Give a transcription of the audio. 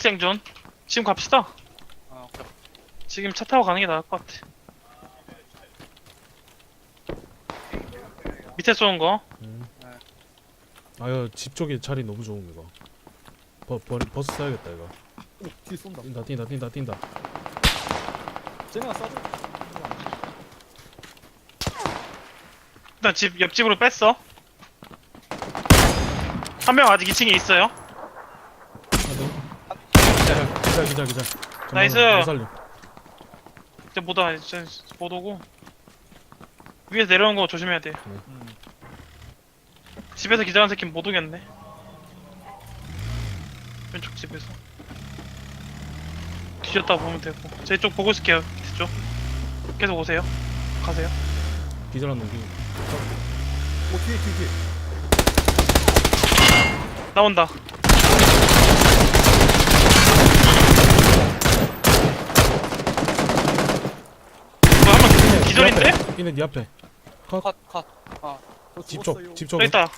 생존. 지금 갑시다. 아, 오케이. 지금 차 타고 가는 게 나을 것 같아. 밑에 쏘는 거. 음. 네. 아유 집 쪽에 자리 너무 좋음 이거. 버, 버, 버스 사야겠다 이거. 오, 뒤에 쏜다. 뛴다 뛴다 뛴다 뛴다. 쟤네가 쏴줘. 일단 집 옆집으로 뺐어. 한 명 아직 2층에 있어요. 기자 기자 기자. 나이스. 못. 이제 못 와, 이제 못 오고. 위에서 내려오는 거 조심해야 돼. 음. 집에서 기자한 새끼 못 오겠네. 왼쪽 집에서. 뒤졌다 보면 되고. 제 쪽 보고 있을게요. 밑에 쪽. 계속 오세요. 가세요. 기절한 놈. 기- 오, 뒤에, 뒤에, 뒤에. 나온다. 뭐야, 한명 기절인데? 네 앞에. 네 앞에. 컷, 컷. 아, 저집 죽었어요. 쪽. 집 저기 쪽에. 있다.